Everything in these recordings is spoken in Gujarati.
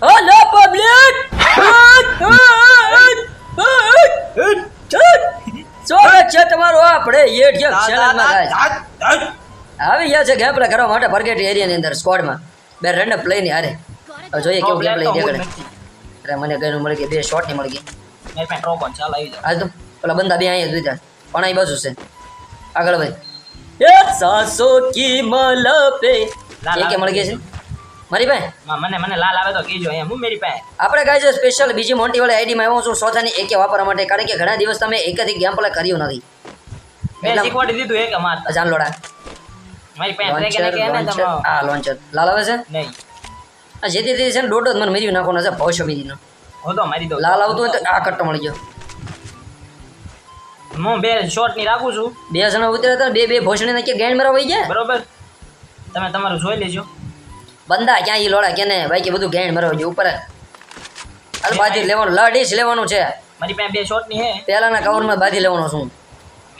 હલો પબ્લિક સ્વાગત છે તમારું આપણે ચેનલમાં guys. આવી ગયા છે ગેમ પ્લે કરવા માટે પરગેટ એરિયાની અંદર સ્કોડમાં બે રેન્ડમ પ્લે ની હારે જોઈએ કેવું ગેમ પ્લે અરે મને ગયું મળી ગઈ બે શોટની મળી ગઈ હાલ તો પેલા બંદા બે અહીંયા જોઈતા પણ અહીં બાજુ છે આગળ ભાઈ સાસો કી મલ પે કે મળી ગઈ છે મારી ભાઈ મને મને લાલ આવે તો કહેજો અહીંયા હું મેરી પાસે આપણે ગાય છે સ્પેશિયલ બીજી મોટી વાળી આઈડીમાં આવ્યો છું સોથાની એકે વાપરવા માટે. કારણ કે ઘણા દિવસ તમે એકથી ગેમ પ્લે કર્યું નથી. મેં શીખવાડી દીધું એક અમાર. જાન લોડા મારી પાસે કે ને તમે આ લોન્ચર લાલ આવે છે? નહીં. આ જેથી તે છે ને દોઢ મને મેરી નાખવાનો છે ભવિષ્ય બીજીનો. હું તો મારી દઉં. લાલ આવતું હોય તો આ કટ્ટો મળી ગયો. હું બે શોર્ટની રાખું છું. બે જણા ઉતર્યા હતા બે બે ભોસડી નાખી ગેન મારા વહી ગયા? બરોબર. તમે તમારું જોઈ લેજો. બંદા ક્યાં ઈ લોડા કેને ભાઈ કે બધું ગેણ મરો જોઈએ ઉપર હાલ બાજી લેવાનું લડીશ લેવાનું છે. મારી પાસે બે શોર્ટની હે. પહેલાના કવરમાં બાજી લેવાનો છું.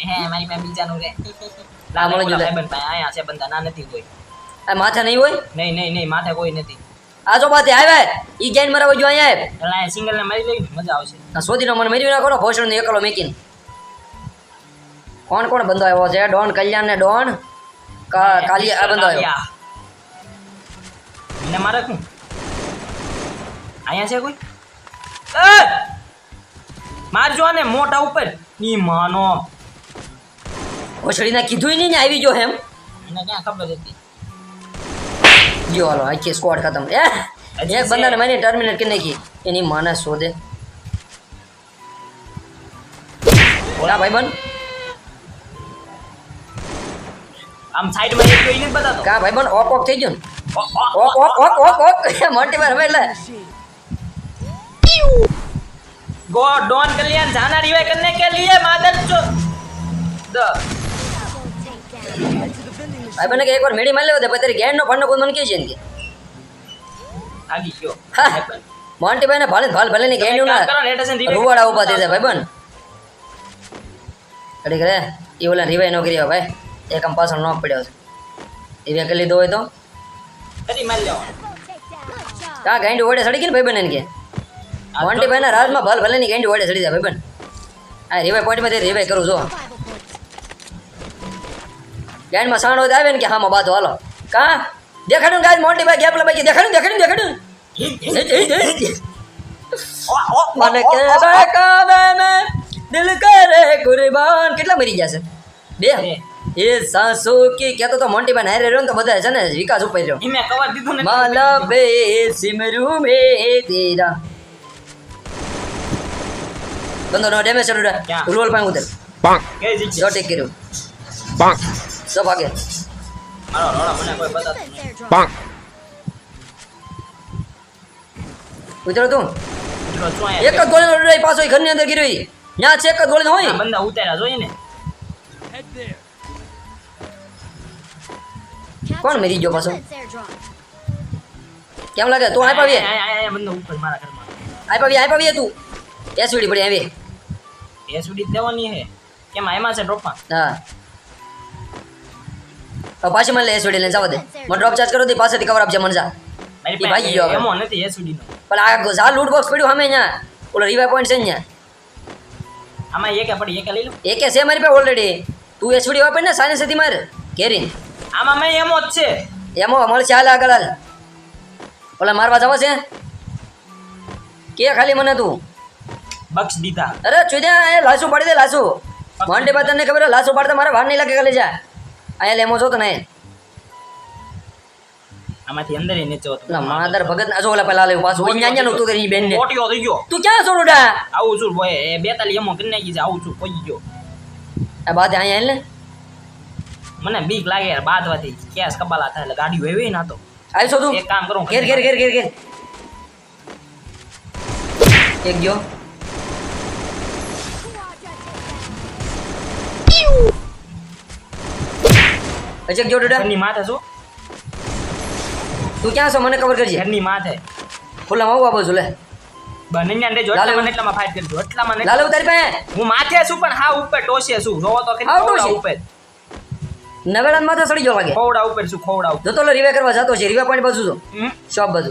હે મારી પાસે બીજાનું રે લા લાલ જો અહીંયા છે બંદા ના નથી કોઈ. આ માથે નહીં હોય? નહીં નહીં નહીં માથે કોઈ નથી. આ જો બાતે આવે ઈ ગેણ મારવા જો અહીંયા આવ. સિંગલ ને મારી લઈ મજા આવશે. આ શોધીનો મને મેળવી નાખો ને એકલો મેકીને. કોણ કોણ બંધો આવ્યો છે? ડોન કલ્યાણ ને ડોન કા- કાલી આ બંધો આવ્યો એને મારે શું? અહીંયા છે કોઈ! મારજો ને મોટા ઉપર. ની માનો. ભોસડીને કીધું નહીં ને આવી ગયો એમ. એને ક્યાં ખબર હતી? જો હાલો આખી સ્કોડ ખતમ. એ! એક બંદાને મારી ટર્મિનેટ કરી નાખી. એની માને શોધે. ઓલા ભાઈ બન આમ સાઈડમાં એક કોઈ નથી બતાતો. કા ભાઈ બન ઓપ ઓફ થઈ ગયો ને? ઓક ઓક ઓક ઓક ઓક મોટી પર એટલે ગો ડોન એક વાર મેડી માર લેવો પછી ગેન નો ફંડ કોઈ મને કે છે મોન્ટી ભાઈ ને ભાલે ભાલ ભલે ને ગેન ના રૂવાડા ઊભા થઈ જાય ભાઈ બન કડી કરે એ ઓલા રિવાય નો કર્યો ભાઈ એકમ પાછળ નો પડ્યો છે રિવાઈ કરી લીધો હોય તો કરી મારી લ્યો કા ગાંડી ઓડે સડી ગઈ ને ભાઈ બને કે મોન્ટી ભાઈ ના રાજમાં ભાલ ભલે ની ગાંડી ઓડે સડી જાય ભાઈ બન આ રિવાય પોઈન્ટમાં રિવાય કરું જો ગાંડમાં સાણ હોય આવે ને કે હામાં બાતો હાલો કા દેખાડું ગાય મોન્ટી ભાઈ ગેપ લબાઈ દેખાડું દેખાડું દેખાડું મને કે ઓ. બકાવે દિલ કરે કુરબાન કેટલા મરી ગયા છે બે બે. એ સાસુ કી કેતો તો મોન્ટી બેન હારે રહ્યો ને તો બધા છે ને વિકાસ ઉપર રહ્યો. ઈ મેં cover દીધું ને માલા બે સિમરુ મે તેરા. બંદો નો ડેમેજ ક્યાં? રોલ પાંગ ઉતર. કઈ જગ્યાએ? જો ટેક પાંગ સો ભાગે. મારો રોડા મને કોઈ બતાતું પાંગ ઉતરો તું. એક જ ગોળી પાછો ઘરની અંદર ગીરી ત્યાં છે એક જ ગોળીનો હોય. બંદા ઉતાર્યા જોઈએ ને. કોણ મરી ગયો પાછો કેમ લાગે તું આપ આવીએ આયા, આયા, આયા, આવીએ આપ આવીએ તું એસવીડી પડી આવી એ સુધી દેવાની હે કેમ આયમાં છે ડ્રોપમાં હા પાછી મને એસવીડી લઈને જવા દે મને ડ્રોપ ચાર્જ કરો દે પાસેથી કવર આપજે મને જા મારી ભાઈ ગયો એમો નથી એ સુધી નો પણ આ ગોઝા લૂટ બોક્સ પડ્યું સામે અહીંયા ઓલો રિવાય પોઈન્ટ છે અહીંયા આમાં એક પડી એક લઈ લો એક છે મારી પાસે ઓલરેડી તું એસવીડી વાપર ને સાને સુધી માર કેરીન આમાં મેં એમો જ છે. એમો મળશે હાલ આગળ હાલ. ઓલા મારવા જવા છે? કે ખાલી મને તું? બક્ષ દીધા. અરે ચુદ્યા એ લાસુ પાડી દે લાસુ મોન્ટી બાદ તને ખબર લાસુ પાડતા મારે વાર નહીં લાગે ખાલી જા. અહીંયા લેમો છો તો નહીં. આમાંથી અંદર એને ચો ઓલા માદર ભગત ના જો ઓલા પેલા લેવું પાછું અહીંયા અહીંયા નહોતું કરી બેન ને મોટિયો થઈ ગયો. તું ક્યાં છોડુડા આવું છું એ બેતાલી એમો કરી નાખી છે આવું છું કોઈ ગયો. આ બાદ અહીંયા આવીને મને બીક લાગે યાર બાદવાથી કેસ કબાલા થાય? એટલે ગાડી વેવી ના તો. આવી શોધું. એક કામ કરું ઘેર ઘેર ઘેર ઘેર ઘેર. એક ગયો. અચક ગયો ડડા. ની માથે શું? તું ક્યાં છો? મને ખબર કરજે. ઘરની માથે. ખુલ્લામાં આવું બાજુ લે. બનીને ને લાલે. એટલામાં ને એટલામાં ફાઇટ કરજો એટલામાં લાલ ઉતારી પાસે? હું માથે છું પણ હા ઉપર ટોસે છું. જોવો તો ટોસે? ઉપર. નવેડા માથે સડી જો લાગે. ખોવડા ઉપર છું ખોવડા ઉપર? જોતો રીવે કરવા જતો છે રીવે પાણી બાજુ તો? શોપ બાજુ.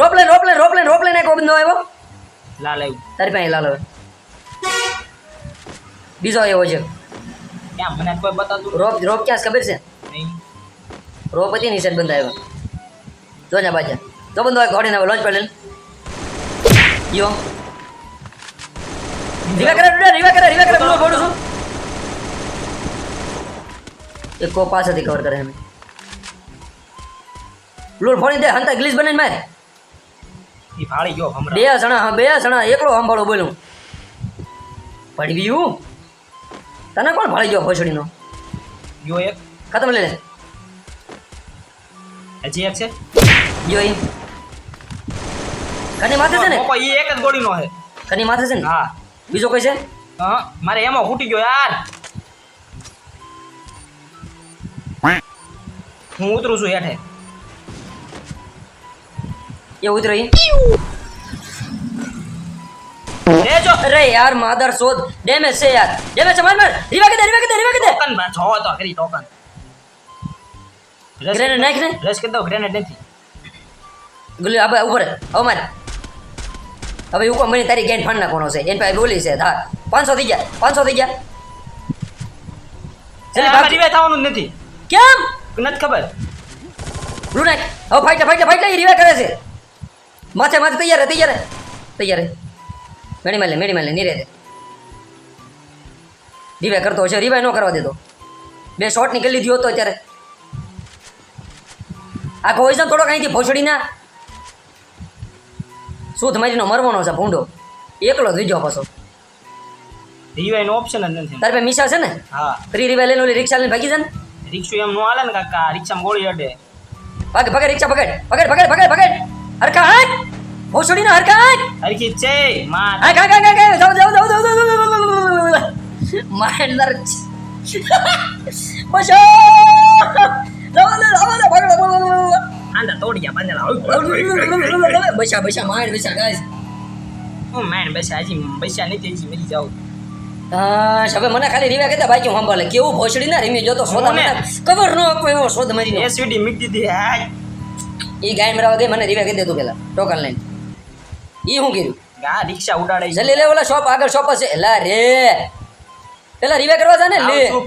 રોપલેન રોપલેન રોપલેન રોપલેન એક બંધો આવ્યો. લાલ આવ્યું. તારી પાસે લાલ આવે. બીજો આવ્યો છે. ક્યાં? મને કોઈ બતાતું રોપ રોપ ક્યાં ખબર છે? રોપ હતી ની સાઈડ બંધ આવ્યો. જો ને બાજા. જો બંધો હોય ઘોડીને લોન્ચ પડે યો. રીવા કરે રીવા કરે રીવા કરે બોલો બોલું છું. એક કો પાસેથી કવર કરે એમ લોડ ફોડી દે હંતા ગ્લીસ બનાવીને માર. એ ફાળી ગયો હમણાં. બે જણા બે જણા એકલો સંભાળો બોલું. પડી ગયું? તને કોણ ફાળી ગયો ભોસડીનો? યો એક. ખતમ લઈ લે. હજી એક છે? ગયો ઈ. કની માથે છે ને? પપ્પા એ એક જ ગોળીનો છે. કની માથે છે ને? હા. બીજો કોઈ છે? હા મારે એમાં ફૂટી ગયો યાર. હું ઉતરું છું હેઠે. એ ઉતરો ઈ એ જો અરે યાર માદર શોધ. ડેમેજ છે યાર. ડેમેજ છે માર માર. રીવા કે દે રીવા કે દે રીવા કે દે. ટોકન બા જો તો કરી ટોકન. ગ્રેનેડ નાખ ને. રસ કરી દો ગ્રેનેડ નથી. ગુલી આ ઉપર હવે માર. હવે એવું મને તારી ગેન ફાંડ નાખવાનો છે. એન પાસે બોલી છે હા. પાંચસો થઈ ગયા પાંચસો થઈ ગયા. જલ્દી ભાગ. રિવે થવાનું જ નથી. કેમ? નથી ખબર? રૂનેક હવે ફાઈટ ફાઈટ ફાઈટ લઈ રીવા કરે છે. માથે માથે તૈયાર રહે તૈયાર રહે તૈયાર રહે. મેડી માલે મેડી માલે નીરે દે રીવા કરતો હશે રીવા ન કરવા દેતો. બે શોટ નીકળી લીધી હતો અત્યારે. આ કોઈ છે થોડોક અહીંથી ભોસડી ના. શું તમારીનો મરવાનો છે ભૂંડો? એકલો જ રીજો પાછો. રિવે નો ઓપ્શન જ નથી. તારે મિશા છે ને? હા. ફ્રી રીવા લઈને ઓલી રિક્ષા લઈને ભાગી જાય ને રિક્ષુ એમ નો હાલે ને કાકા રિક્ષામાં ગોળી અડે ભાગ પકડ રિક્ષા પકડ પકડ પકડ પકડ પકડ હરખા હાટ ભોસડી ના હરકા હાટ હરખી છે માં હા કા કા કા કા જાવ જાવ જાવ જાવ જાઓ માયનર બસો જાવ ને જાઓ ને પકડો આંધા તોડી ગયા પાંદડા બસા બસા માર બસા ગાઈસ હું મેન બસા હજી બસા નથી હજી મરી જાઉં હા હવે મને ખાલી રીવા કહેતા બાકી સાંભળે. કેવું ભોસડી ના રીમી જોતો શોધ મને. કવર ન કોઈ એવો શોધ મારી એસવીડી મીટી દીધી હાય. એ ગાય મરાવા ગઈ મને રીવા કહી દેતું પેલા ટોકન લઈને. ઈ હું કર્યું? ગા રિક્ષા ઉડાડે છે. જલ્દી લે ઓલા શોપ આગળ શોપ હશે. એલા રે. પેલા રીવા કરવા જા ને લે. છું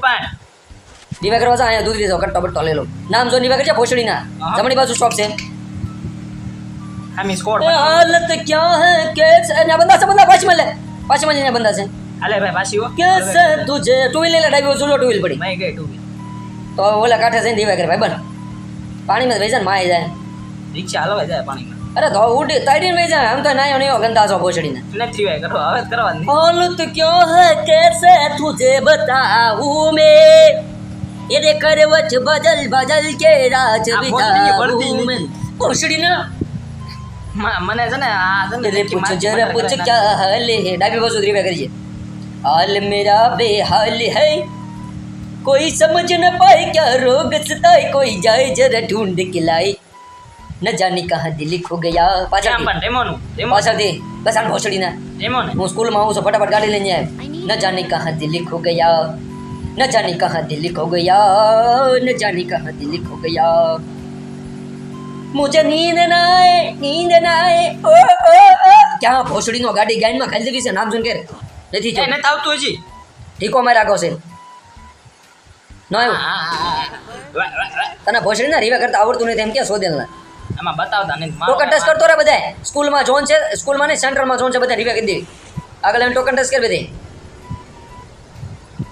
રીવા કરવા જા અહીંયા દૂધ લીધો કટ્ટો બટ્ટો લે લો. નામ જો રીવા કરજે ભોસડી ના જમણી બાજુ શોપ છે. હા સ્કોર એ હાલત ક્યાં હે કેસ? અને બંદા છે બંદા પાછી મળે પાછમાં મળીને બંદા છે. અલે ભાઈ પાછી હો. કેસ તું જે ટુ વ્હીલ લેલા ડાઈવ ઝૂલો ટુ વ્હીલ પડી. મેં ગઈ ટુ વ્હીલ તો ઓલા કાઠે જઈને દીવા કરે ભાઈ બન. પાણીમાં વેચન માય જાય. રિક્ષા હલવાઈ જાય પાણીમાં. અરે તો ઉડી તાડીને વેચા આમ તો નાયો નયો ગંદા છો ભોસડીને નથી વાય કરો હવે કરવાની. ઓલું તું ક્યો હે કેસે તુજે બતાવું મે? એને કરવચ બદલ બદલ કે રાજ વિતાવું મે? ભોસડીને મને છે ને આ પૂછ જરા પૂછ ક્યાં હલે ડાબી બાજુ રીવે કરીએ. हाल मेरा बेहाल है। कोई समझ न पाए क्या रोग सताए कोई जाए जरा ढूंढ के लाए। न जाने कहा दिल खो गया। पाछा दे। बस आन भोसड़ी ना। वो स्कूल में उसे तो फटाफट गाड़ी लेने आए। न जाने कहा दिल खो गया। न जाने कहा दिल खो गया। न जाने कहा दिल खो गया। मुझे नींद ना आए नींद ना आए। क्या भोसड़ी नो गाड़ी गैन में खेल देगी से नाम सुन के નથી એ જો નથી આવતું હજી ઠીકો મારે રાખો છે ન હા, આવ્યું હા, હા. વાહ, વાહ, વાહ. તને ભોસડીના રીવા કરતા આવડતું નથી એમ ક્યાં શોધેલ ના આમાં બતાવતા નથી ટોકન ટેસ્ટ કરતો રે બધાય સ્કૂલમાં જોન છે સ્કૂલમાં નહીં સેન્ટરમાં જોન છે બધા રીવા કરી દેવી આગળ એમ ટોકન ટેસ્ટ કરી બધી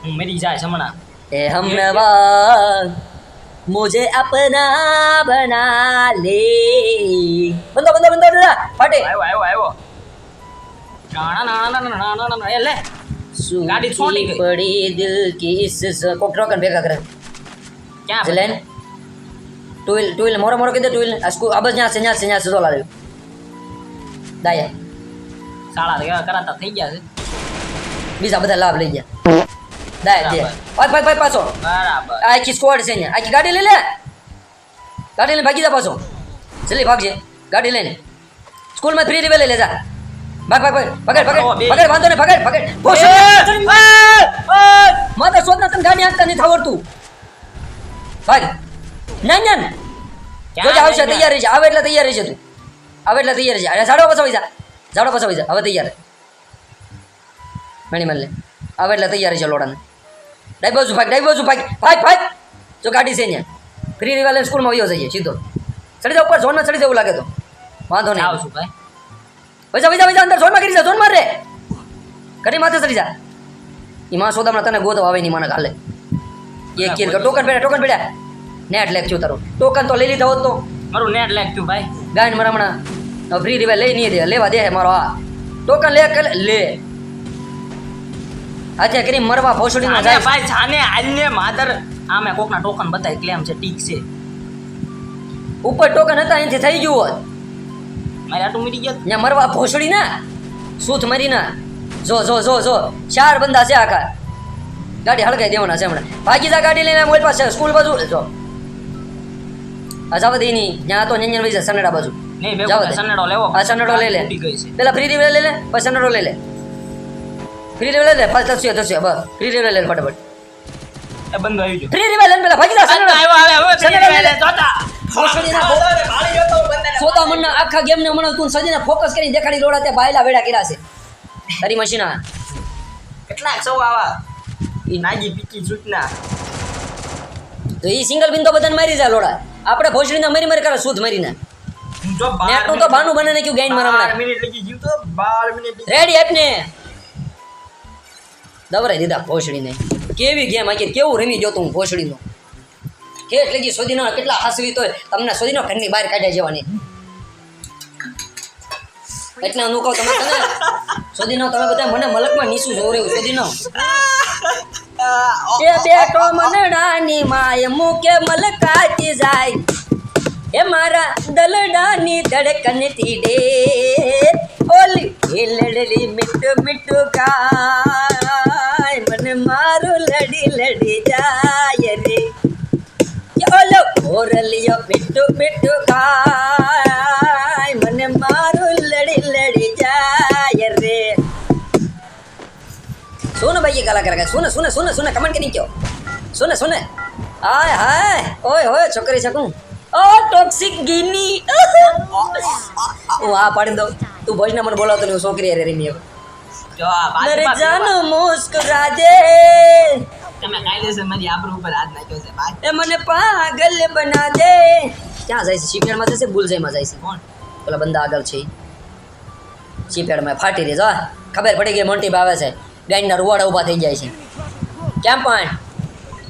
હું મરી જાય છે હમણાં ए हम नवा मुझे अपना बना ले બંદો બંદો બંદો દાદા ફાટે આવ્યો આવ્યો લે ગાડી છોડી ગઈ. પડી દિલ કી ઇસ કોક ટ્રોકન ભેગા કરે. ક્યાં જલેન? ટુ વ્હીલ ટુ મોરો મોરો કીધે ટુ વ્હીલ આ સ્કૂલ આ બસ છે ન્યા છે ન્યા સુધો લાવ્યો. દાયા. તો કરાતા થઈ ગયા છે. બીજા બધા લાભ લઈ ગયા. દાયા દે બરાબર. ભાઈ પાછ પાછ. પાછો બરાબર. આ આખી સ્કોડ છે અહીંયા. આખી ગાડી લઈ લે. ગાડી લઈને ભાગી જા પાછો. જલ્દી ભાગજે. ગાડી લઈને. સ્કૂલમાં ફ્રી રીવે લઈ લે જા. ભાગ ભાગ ભાગ. પકડ પકડ. પકડ વાંધો નહીં પકડ પકડ. ભોસ માતા શોધના તને ગાડી હાંકતા નથી આવડતું. ભાગ. ના ના જોજે આવશે તૈયાર રહેજે આવે એટલે તૈયાર રહેજે તું. હવે એટલે તૈયાર છે. અરે ઝાડો જા. ઝાડો જા. હવે તૈયાર મણી મલ્લે આવે એટલે તૈયાર છે લોડાને. ડાઈ બાજુ ભાગ ડાઈ બાજુ ભાગ. ભાગ ભાગ. જો ગાડી છે અહીંયા ફ્રી રિવાલે સ્કૂલમાં વયો જઈએ સીધો. ચડી જાવ ઉપર ઝોનમાં ચડી જવું લાગે તો. વાંધો નહીં. આવશું ભાઈ. વૈજા વૈસા વૈસા અંદર ઝોનમાં કરી જા ઝોનમાં રે. કરી માથે ચડી જા. એમાં સોદામાં તને ગોતો આવે નહીં મને કાલે એક કિલ ટોકન પેડ્યા ટોકન પેડ્યા. નેટ લેખ છું તારું. ટોકન તો લઈ લીધા હોત તો. મારું નેટ લાગ્યું ભાઈ. ગાયન મારા હમણાં ફ્રી રિવાય લઈ નહીં દે. લેવા દે મારો આ. ટોકન લે કે લે. આજે કરી મરવા ભોસડીનો માં જાય. ભાઈ જાને હાલને માધર આમે કોકના ટોકન બતાય ક્લેમ છે ટીક છે. ઉપર ટોકન હતા અહીંથી થઈ ગયું હોત. મારે આટું મરી ગયા ને મરવા ભોસડી ના. સૂથ મરી ના. જો જો જો જો. ચાર બંદા છે આખા. ગાડી હળગાઈ દેવાના છે હમણાં. ભાગી જા ગાડી લઈને મોલ પાસે સ્કૂલ બાજુ. જો. જાવ દે ત્યાં તો ન્યંજન વઈ સનેડા બાજુ. નહીં સનેડો લેવો. આ સનેડો લઈ લે. પેલા ફ્રી રિવે લઈ લે પછી સનેડો લઈ લે. ફ્રી રિવે લઈ લે બસ. ફ્રી રિવે લઈ લે ફટાફટ. બંધ આવી ગયો. ફ્રી રિવે લઈને પેલા ભાગી જા સનેડો. આવ્યો આવ્યો હવે સનેડો લઈ લે. જોતા. સોતા મનના આખા ગેમને હમણાં તું સજીને ફોકસ કરીને દેખાડી લોડા તે વેડા કર્યા છે. તારી મશીના. કેટલાક સૌ આવા. ઈ નાગી પીકી સૂચના તો એ સિંગલ બિંદો બધાને મારી જાય લોડા. આપણે ભોસડીના મરી મરી કરે સુધ મરીને. જો નેટનું તો બાનું બને નાખ્યું ગાઈન મારા મિનિટ લગી ગયું તો બાર મિનિટ રેડી આપને. દવરાઈ દીધા ભોસડીને. કેવી ગેમ આખી કેવું રમી ગયો તું હું ભોસડીનો? કેટલી જી સોદીનો કેટલા હસવી તોય તમને સોદીનો ઘરની બહાર કાઢ્યા જવાની. એટલે હું કહું તમે તમે સોદીનો તમે બધા મને મલકમાં નીસું જોવરેવું સોદીનો. એ બેટો મનડાની માય મૂકે મલકાતી જાય. એ મારા દલડાની ધડકન તીડે ઓલી લડલી મીઠું મીઠું ગાય, મને મારું લડી લડી જાય રે. બોલો ઓરલિયો મીઠું મીઠું ખાય. મને મારું લડી લડી જાય રે. સુન ભાઈ ગાલા કરે સુન સુન સુન સુન કમેન્ટ કરી કયો. સુન સુન. આય હાય. ઓય હોય છોકરી શકું ઓ ટોક્સિક ગિની. હું પાડી દઉં. તું ભજને મને બોલાવતો નહીં છોકરી અરે રીમી જો આ બાજુ જાનું મુસ્કરા દે તમે કાયદેસર મારી આબરૂ ઉપર હાથ નાખ્યો છે બાદ. એ મને પાગલ બના દે. ક્યાં જાય છે? શિપયાર્ડમાં જશે જાય છે? કોણ? પેલા બંદા આગળ છે. શિપયાર્ડમાં ફાટી રહી જો ખબર પડી ગઈ મોન્ટી ભાવે છે. ગાઈના રૂવાડા ઊભા થઈ જાય છે. કેમ પણ?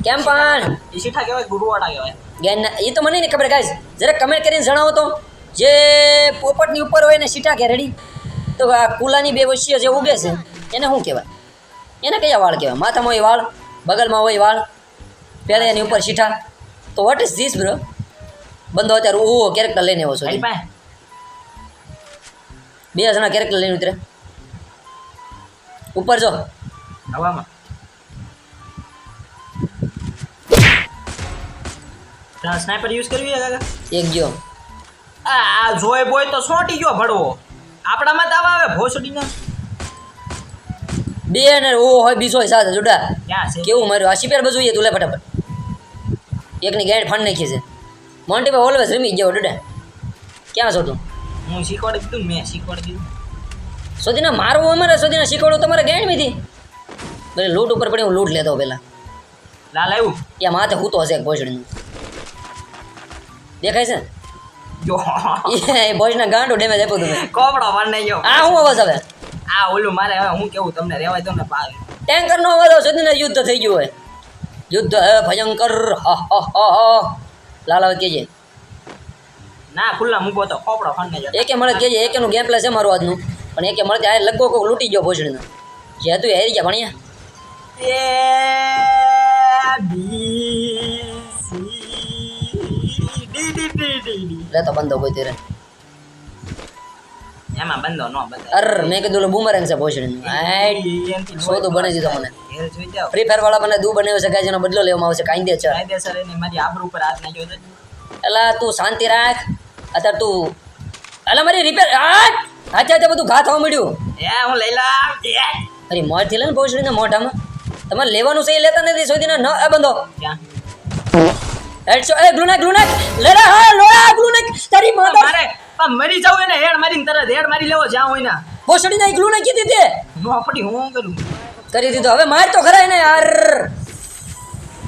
કેમ પણ? એ કહેવાય ગુરુવાડા કહેવાય. ગેન એ તો મને નહીં ખબર ગાઈસ. જરા કમેન્ટ કરીને જણાવો તો. જે પોપટની ઉપર હોય ને સીટા કે રેડી. તો આ કુલાની બે વચ્ચે જે ઉગે છે એને શું કહેવાય? એને કયા વાળ કહેવાય? માથામાં એ વાળ? બગલમાં હોય વાળ પહેલા એની ઉપર શીઠા. તો વોટ ઇઝ ધીસ બ્રો બંધો અત્યારે ઓ કેરેક્ટર લઈને આવ્યો છો. બે જણા કેરેક્ટર લઈને ઉતરે. ઉપર જો. હવામાં. સ્નાઈપર યુઝ કરવી છે કાકા? એક ગયો. આ જોય બોય તો સોટી ગયો ભડવો. આપણામાં તો આવા આવે ભોસડીના. બે ને ઓ હોય બીજો હોય સાથે જોડા. કેવું માર્યું? આ શિપેર બધું તું લે ફટાફટ. એકની ગેડ ફાંડ નાખી છે. મોન્ટી ભાઈ ઓલવેઝ રમી ગયો ડોડા ક્યાં છો તું? હું શીખવાડી દીધું મેં શીખવાડી દીધું. સોદીના મારવું અમારે સોદીના શીખવાડું તમારે ગાઈડ મીધી. ભલે લૂંટ ઉપર પડી હું લૂંટ લેતો પહેલાં. લાલ આવ્યું? એ માથે હૂતો હશે ભોજડીનું દેખાય છે? ભોજના ગાંડો ડેમેજ આપ્યો તમે. કોપડો મને ગયો આ હું અવાજ આવે? આ ઓલું મારે હવે હું કેવું તમને રહેવાય તમને ને ટેન્કર ટેન્કરનો અવાજ સુધી ને યુદ્ધ થઈ ગયું હોય. યુદ્ધ હે ભયંકર. હા હા હા લાલ કેજે ના ખુલ્લા મૂકો તો કોપડો ફાડને જો એકે મળે કેજે એકેનું ગેમ પ્લે છે મારું આજનું. પણ એકે મળે આ લગભગ કોક લૂંટી ગયો ભોજડીનો જે હતું હારી ગયા ભણ્યા. ડી લેતો બંધો કોઈ તેરે. એમાં બંધો નો બંધો અર મેં કીધું બૂમરેંગ છે ભોજડીનું હાઈટ સોદું બની દીધો મને હેલ જોઈ ફ્રી ફાયર વાળા મને દુ બનાવ્યો છે ગાય જેનો બદલો લેવામાં આવશે કાંઈ દે છે કાયદેસર એને મારી આબરૂ ઉપર હાથ નાખ્યો છે. એલા તું શાંતિ રાખ. અત્યારે તું એલા મારી રિપેર હાથ હાથે હાથે બધું ઘા થવા મળ્યું એ હું લઈ લા અરે મોઢથી લે ને ભોજડીને મોઢામાં. તમારે લેવાનું છે એ લેતા નથી સોદીના ન એ બંધો. હેડશો. એ ગ્લુનાક ગ્લુનાક લે હા લોયા ગ્લુનાક તારી માતા મારે આ મરી જાવ એને હેડ મારીને તરત હેડ મારી લેવો જ્યાં હોય ના. ભોસડી ના એકલું નાખી દીધી નોપડી હું કરું? કરી દીધો. હવે માર તો ખરા ને યાર.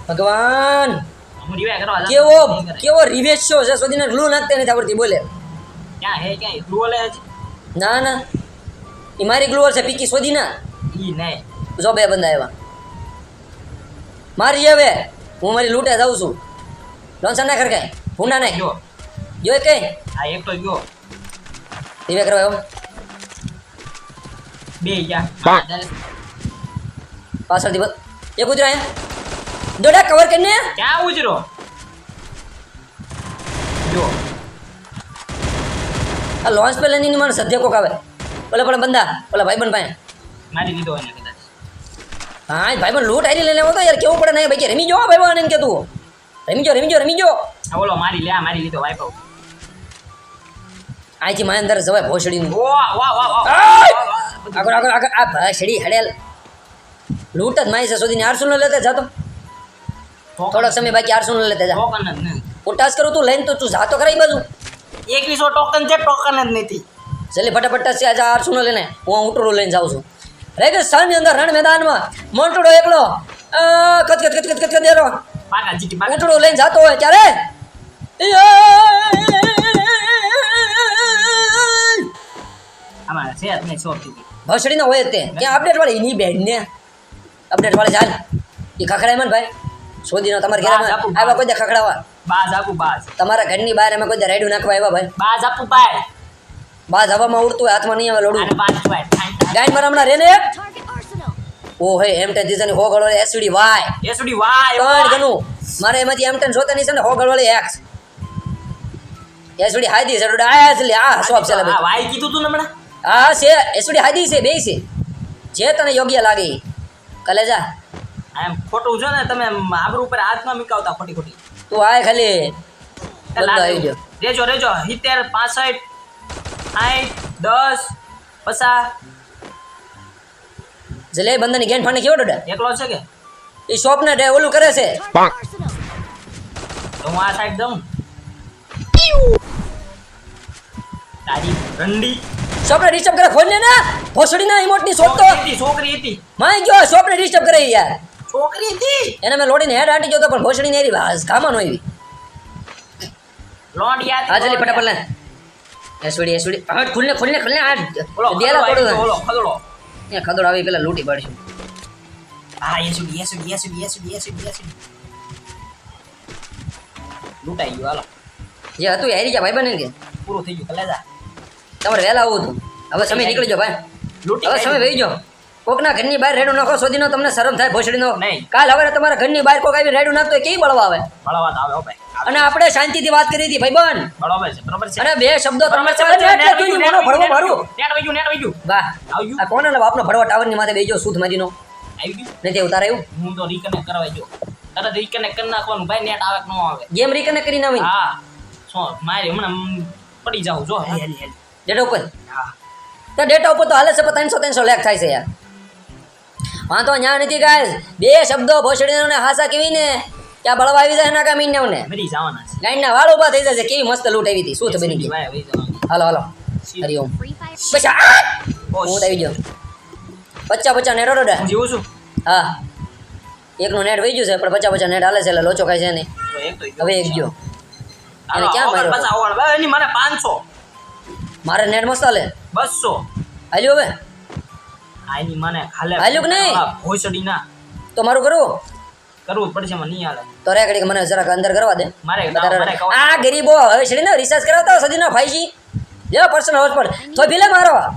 ભગવાન! હું. કેવો કેવો રિવેશ શો છે સુધીને ગ્લુ નાખતે નથી આવડતી બોલે. ક્યાં હે ક્યાં ગ્લુ લે હજી? ના ના. એ મારી ગ્લુઅર છે પીકી શોધી ના. ઈ નહીં જો બે બંદા એવા મારી હવે. હું મારી લૂંટે જાઉં છું. લોન્સર ના ખરકાય ના નાખ. જો જો આ એક તો ગયો ધીમે કરો એમ બે ગયા પાછળથી બસ એક કૂતરા એમ દોડા કવર કરીને ક્યાં ઉજરો જો આ લોન્ચ પે લઈને મને સદ્ય કોક આવે ઓલા પણ બંદા ઓલા બન ભાઈ મારી લીધો એને કદાચ હા ભાઈ બન લૂટ આરી લઈને તો યાર કેવું પડે નહીં ભાઈ કે રમી જો ભાઈ બન એમ કે તું રમી જો રમી જો રમી જો આ ઓલો મારી લે આ મારી લીધો વાઈફ અહીંથી મારી અંદર જવાય ભોસડીનું! આગળ આગળ આગળ. આ ભસડી હડેલ. લૂંટ જ મારી છે સુધી આરસુલ લેતા જાતો થોડોક સમય બાકી આરસુલ લેતા જા. ઉટાસ કરું તું લઈને તો તું જાતો કરાઈ બાજુ. એકવીસો ટોકન છે ટોકન જ નથી. જલ્દી ફટાફટ ટાસ્ક આજે આરસુલ લઈને હું ઉટરો લઈને જાઉં છું. રેગિસ્તાનની અંદર રણ મેદાનમાં મોટડો એકલો. કચ કચ કચ કચ કચ દેરો ઉટડો લઈને જાતો હોય ત્યારે. આમાં છે જ નહીં શોખથી ભસડીનો હોય તે. ક્યાં અપડેટ વાળી? એની બેન ને. અપડેટ વાળી ચાલ. એ ખખડાય મને ભાઈ. શોધી નો તમારા ઘરે આવ્યા કોઈ દે ખખડાવા. બાજ આપું બાજ. તમારા ઘરની બહાર અમે કોઈ દે રાયડું નાખવા આવ્યા ભાઈ? બાજ આપું ભાઈ બાજ હવામાં ઉડતું હોય હાથમાં નહીં આવે લોડું. ગાઈન મારા હમણાં રે ને Target arsenal. ઓ હે એમ ટેન દીધાની હો ગળવાળી એસડી વાય એસડી વાય ત્રણ ગણું. મારે એમાંથી એમ ટેન જોતાની છે ને હો ગળવાળી એક્સ એસડી હાઈ દી આયા આ લે, આ સ્વાપ છે ભાઈ? વાય કીધું તું હમણાં? હા છે એસડી હાઈદી છે બે છે. જે તને યોગ્ય લાગે. કલે જા એમ ખોટું છો ને તમે આબરૂ ઉપર હાથ ન મિકાવતા ખોટી ખોટી તું આય ખાલી. બંધો આવી ગયો. રેજો રેજો. સિત્તેર પાસઠ સાઠ દસ પચાસ. જલે બંધાની ગેન ફાને કેવો ડોડા? એકલો છે કે? એ શોપ ને ડે ઓલું કરે છે. તો હું આ સાઈડ દઉં તારી રંડી. ને ડિસ્ટર્બ કરે ખોલ ને ના. ભોસડી ના ઇમોટની શોપ તો છોકરી હતી. માય ગયો ને ડિસ્ટર્બ કરે યાર. છોકરી હતી એને મેં લોડીને હેડ આંટી ગયો તો પણ ભોસડી ને એરી કામા નો આવી. લોડ યાર હા જલ્દી ફટાફટ લે. એસડી એસડી હવે ખુલને ખુલને ખુલને આ દેલા તોડો ઓલો ખદડો. એ ખદડ આવી પેલા લૂંટી પાડશું. હા એસડી એસડી એસડી એસડી એસડી એસડી લૂટાઈ ગયો હાલો. જે હતું હારી ગયા ભાઈ બને કે? પૂરું થઈ ગયું કલેજા તમારે વહેલા આવું હતું. હવે સમય નીકળી જાઓ ભાઈ. હવે સમય વહી જાઓ કોકના ઘરની બહાર રેડું નાખો શોધીનો તમને શરમ થાય ભોસડીનો. કાલ હવે તમારા ઘરની બહાર કોક આવી રેડું નાખતો કેવી બળવા આવે? બળવા આવે ભાઈ. અને આપણે શાંતિથી વાત કરી હતી ભાઈ બરોબર છે બરોબર છે. અને બે શબ્દો તમે મોનો ભરવો નેટ વઈ નેટ વઈ ગયું, નેટ વઈ ગયું. વાહ. આવ્યું? આ કોને બાપનો ભરવા ટાવરની માથે બેજો સુધ માજીનો. આવી ગયું. નથી ઉતારે એવું હું તો રીકનેક્ટ કરવા જો તરત રીકનેક્ટ કરી નાખવાનું ભાઈ નેટ આવે કે ન આવે? ગેમ રીકનેક્ટ કરી નાખી હા. શું મારે હમણાં પડી જાઉં જો. હેલી હેલી. ડેટા ઉપર તો ડેટા ઉપર તો હાલે છે ત્રણસો ત્રણસો લેખ થાય છે યાર. વાંધો ન્યા નથી ગાય બે શબ્દો ભોસડીનો ને હાસા કેવી ને? ક્યાં બળવા આવી જાય ના કામ ઇન્ને ને મરી ના વાળ ઊભા થઈ જશે કેવી મસ્ત લૂંટ આવી હતી. શું બની એસુડી ગઈ. હાલો હાલો. હરી ઓમ. Fire. બસ હું આવી ગયો. પચ્ચા પચ્ચા નેટ ઓડો હું જીવું છું? હા. એકનું નેટ વહી ગયું છે પણ પચ્ચા પચ્ચા નેટ હાલે છે એટલે લોચો ખાય છે નહીં. તો એક તો ગયો. હવે એક ગયો. અને ક્યાં માર્યો? એની મને પાંચસો. મારે નેટ મસ્ત હાલે બસો. હાલ્યો હવે. આની મને ખાલે હાલ્યું કે નહીં? ભોસડી ના તો મારું કરવું? કરવું પડશે મને નહીં હાલે. તો રે ઘડીક મને જરાક અંદર કરવા દે. મારે આ ગરીબો હવે છે ને રિસર્ચ કરાવતા સદી ના ભાઈજી જે. પર્સનલ હોસ્પિટલ તો ભીલે મારો.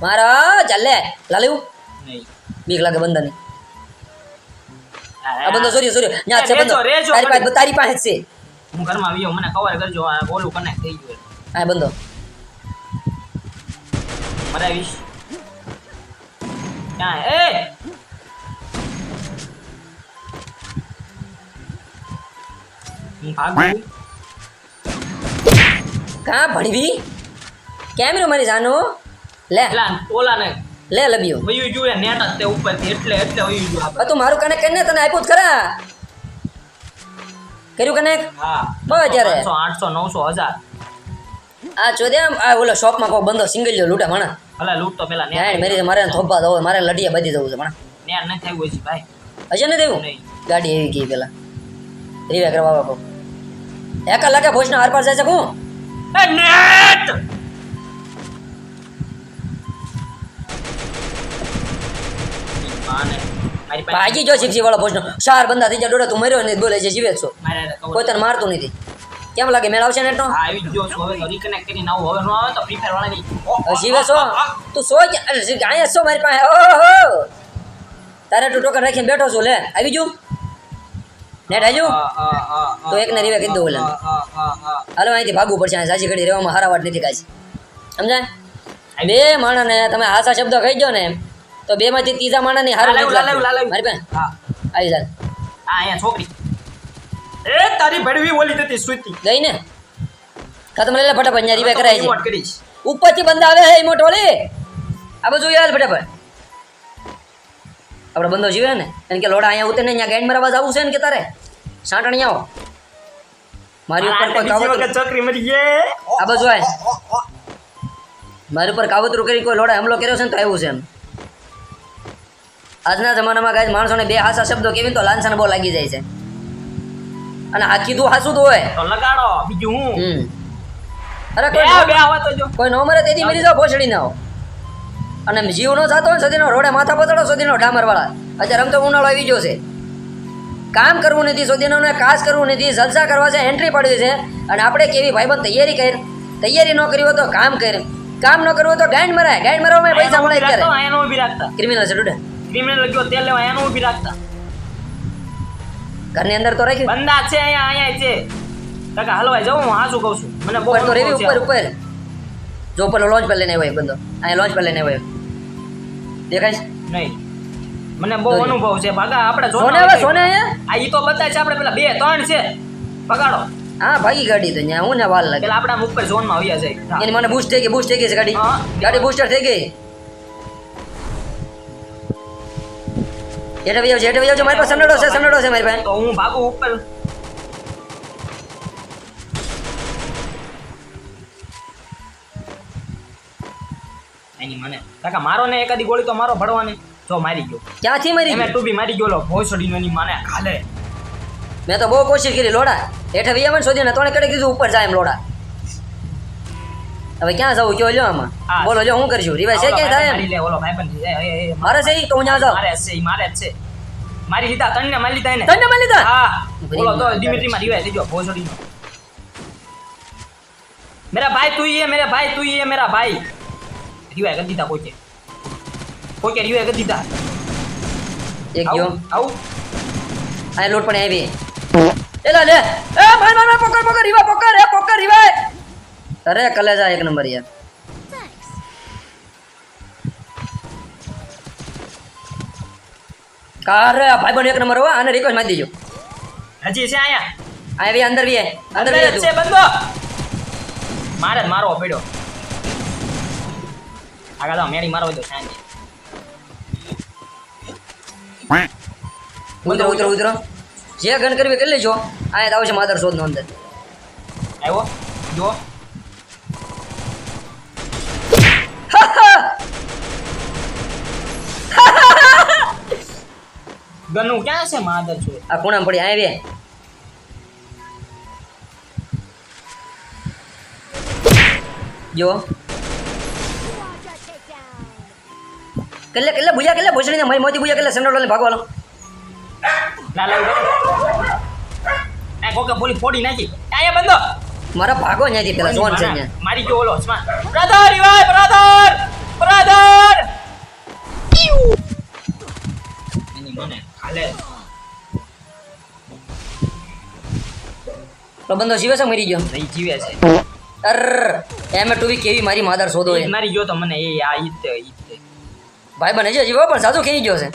મારો ચાલે લાલ્યું નહીં. બીક લાગે બંધાની. આ- બંધો સોરી સોરી. ન્યા છે રેજો, તારી પાસે તારી પાસે છે. હું ઘરમાં આવ્યો મને કવર કરજો આ બોલું કનેક્ટ થઈ ગયું. આ બંધો. મરાવીશ ક્યાં એ! કાં ભણવી? કેમ રે મારી જાનો? લે. ઓલા ઓલાને લે લબિયો વયું જુએ નેટ તે ઉપરથી એટલે એટલે વયું જુ આ તું મારું કનેક્ટ કરીને તને આપ્યું જ ખરા. કર્યું કનેક્ટ? હા. બસ જ્યારે. પાંચસો આઠસો નવસો હજાર. આ ચોદે આ ઓલો શોપમાં કોઈ બંધો સિંગલ જો લૂટા ભણા ભલે લૂટ તો પેલા ન્યાય મેરી મારે થોપા દો મારે લડિયા બધી દઉં છે ભણા ન્યા નથી આવ્યું છે ભાઈ. હશે ને દેવું? ગાડી એવી ગઈ પેલા. રીવે કરવા બાપો એકા લાગે ભોજના હાર પાર જાય છે નેટ ભાગી જો શિક્ષી વાળો ભોજનો. ચાર બંદા થઈ જાય ડોડા તું મર્યો ને બોલે છે જીવે છો. મારે કોઈ તને મારતું નથી. કેમ લાગે? મેળ આવશે ને નો આવી ગયો છું હવે તો reconnect કરીને આવું. હવે નો આવે? તો Free Fire વાળાની. જીવે છો? તું સો અહીંયા છો મારી પાસે. ઓહો તારે તું ટોકન રાખીને બેઠો છું લે. આવી જુ નેટ આજુ તો એક એકને રીવે કીધું હા, હા. હાલો અહીંથી ભાગવું પડશે સાચી ઘડી રહેવામાં હારા વાટ નથી કાંઈ સમજાય? બે માણસને તમે આશા શબ્દો કહી દો ને તો બે માંથી ત્રીજા માણસની હારું મારી પાસે? આવી જાય અહીંયા છોકરી. એ તારી ભડવી ઓલી હતી સુઈતી. ગઈ ને ખતમ લઈ લે ફટાફટ અહીંયા રિવાય કરાય છે. કરીશ? ઉપરથી બંધ આવે હે ઇમોટ વાળી આ બધું યાર ફટાફટ. આપણે બંધો જીવે ને એને કે લોડા અહીંયા ઉતરે ને અહીંયા ગાઈડ મરાવા જવું છે ને કે તારે? સાંટણી આવો. મારી ઉપર કોઈ કાવતરું છોકરી મરી ગઈ આ બાજુ આય. મારી ઉપર કાવતરું કરી કોઈ લોડા હમલો કર્યો છે ને તો આવ્યું છે એમ. આજના જમાનામાં ગાય માણસોને બે હાસા શબ્દો કેવી તો લાંછન બહુ લાગી જાય છે. અને આ કીધું હાસું તો હોય. તો લગાડો બીજું હું? અરે કોઈ બે આવે તો જો. કોઈ નો મરે તેથી મરી જાવ ભોસડી ના અને જીવ નો થતો હોય સદીનો રોડે માથા પતડો સદીનો ડામર વાળા. અત્યારે આમ તો ઉનાળો આવી ગયો છે. કામ કરવું નથી સદીનો ને કાસ કરવું નથી જલસા કરવા છે એન્ટ્રી પાડવી છે. અને આપણે કેવી ભાઈબંધ તૈયારી કરી તૈયારી ન કરી હોય તો કામ કર. કામ ન કરવું તો ગાઈડ મરાય. ગાઈડ મરવામાં પૈસા મળે ક્યારે ક્રિમિનલ છે ડુડે. ક્રિમિનલ ગયો તેલ લેવા અહીંયા નો ઊભી રાખતા. ઘરની અંદર તો રાખ્યું બંદા છે અહીંયા અહીંયા છે. કાકા હલવાઈ જાઉં હું હાચું કહું છું. મને બહુ તો રેવી. ઉપર ઉપર. જો પેલો લોન્ચ પર લઈને આવ્યો બંદો. અહીંયા લોન્ચ પર લઈને આવ્યો. દેખાય નહીં. મને બહુ અનુભવ છે. ભાગા આપણે સોને હવે સોને આ ઈ તો બતાય છે આપણે પેલા બે ત્રણ છે. પગાડો હા ભાગી ગાડી તો ત્યાં હું ને વાલ લાગે. પેલા આપણા ઉપર ઝોનમાં આવ્યા છે એની મને બૂસ્ટ થઈ ગઈ બૂસ્ટ થઈ ગઈ છે ગાડી. ગાડી બૂસ્ટર થઈ ગઈ. હેઠે આવી હેઠે આવી મારી પાસે સન્નડો છે સન્નડો છે મારી પાસે. તો હું ભાગું ઉપર. એની મને. કાકા મારો ને એકાદી ગોળી તો મારો ભડવાની જો મારી ગયો. ક્યાંથી મરી મેં તું બી મારી ગયો લો ભોસડીનો ની માને ખાલે મેં તો બહુ કોશિશ કરી લોડા. હેઠે વિયામન શોધીને તોણે કડે કીધું ઉપર જાય એમ લોડા. હવે ક્યાં જવું કયો લ્યો આમાં બોલો લ્યો હું કરશું રીવાય છે ક્યાં થાય ઓલો ભાઈ પણ મારે છે ઈ તો હું ન્યા જાઉં મારે છે ઈ મારે જ છે મારી લીધા તણને મારી લીધા એને તણને મારી લીધા હા બોલો તો દિમિત્રી માં રીવાય લેજો ભોસડી મેરા ભાઈ તું યે મેરા ભાઈ તું યે મેરા ભાઈ રીવાય કરી દીધા કોકે કોકે રીવાય કરી દીધા એક ગયો આવ આ લોટ પણ આવી એલા લે એ માર માર પકડ પકડ રીવા પકડ એ પકડ રીવાય અરે કલેજા એક નંબર યાર. કારે ભાઈ બન એક નંબર હો આને રિક્વેસ્ટ મારી દેજો. હજી છે અહીંયા? આવી અંદર વી અંદર જ છે બંધો. મારે જ મારવો પડ્યો. આગળ તો મેળી મારવો તો શાંતિ ઉતરો ઉતરો ઉતરો. જે ગન કરવી કરી લેજો. આ આવશે માદર શોધ નો અંદર. આવ્યો? જો ગનું ક્યાં છે માદર છો? આ ખૂણામાં પડી આવે જો કેટલે કેટલે ભૂયા કેટલે ભૂસડીને મય મોતી ભૂયા કેટલે સંડોળો ભાગવાનો લાલા એ કોકે બોલી ફોડી નાખી. અહીંયા બંદો મારા ભાગો નહીં પેલા જોન છે મારી જો ઓલો બ્રધર રિવાય બ્રધર બ્રધર એની તો બંધો શિવે છે મરી ગયો. નહીં જીવે છે. અર એમ ટુવી કેવી મારી માદર શોધો એ. મારી ગયો તો મને એ આ ઈદ તે ઈદ તે. ભાઈ બને છે જીવો પણ સાચું કેવી ગયો છે.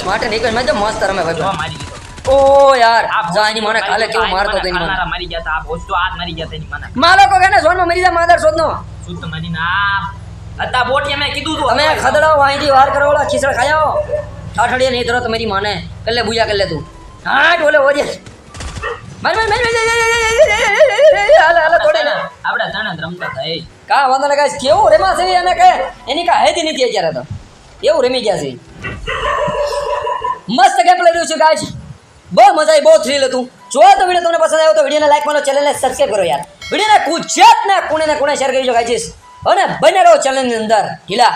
સ્માર્ટ નીકળ મેં તો મસ્ત રમે ભાઈ. મારી ઓ યાર આ જા મને કાલે કેવું મારતો તેની મને. મારી ગયા તા આ ભોજ તો આજ મારી ગયા તેની મને. માલકો કેને ઝોનમાં મરી જા માદર શોધનો. શુદ્ધ મારી ના? હતા બોટિયા મેં કીધું તું. તમે ખદડાઓ અહીંથી વાર કરો ઓલા ખીસડ ખાયાઓ ઠાઠડીએ નહીં તરત મારી માને કલ્લે બુયા કલ્લે તું હા ટોલે ઓજે માર માર માર હાલે હાલે તોડે ને આપડા ત્રણે જ રમતા હતા એ કા વાંધો ને ગાઈસ કેવું રેમા છે એને કે એની કા હેતી નથી અત્યારે તો એવું રમી ગયા છે મસ્ત ગેમ પ્લે રહ્યું છે ગાઈસ બહુ મજા આવી બહુ થ્રીલ હતું જો તો વીડિયો તમને પસંદ આવ્યો તો વિડીયોને લાઈક મારો ચેનલને સબસ્ક્રાઈબ કરો યાર વિડીયોને ગુજરાતના ખૂણે ને ખૂણે શેર કરી જો ગાઈસ અને બને રહો ચેનલની અંદર ઢીલા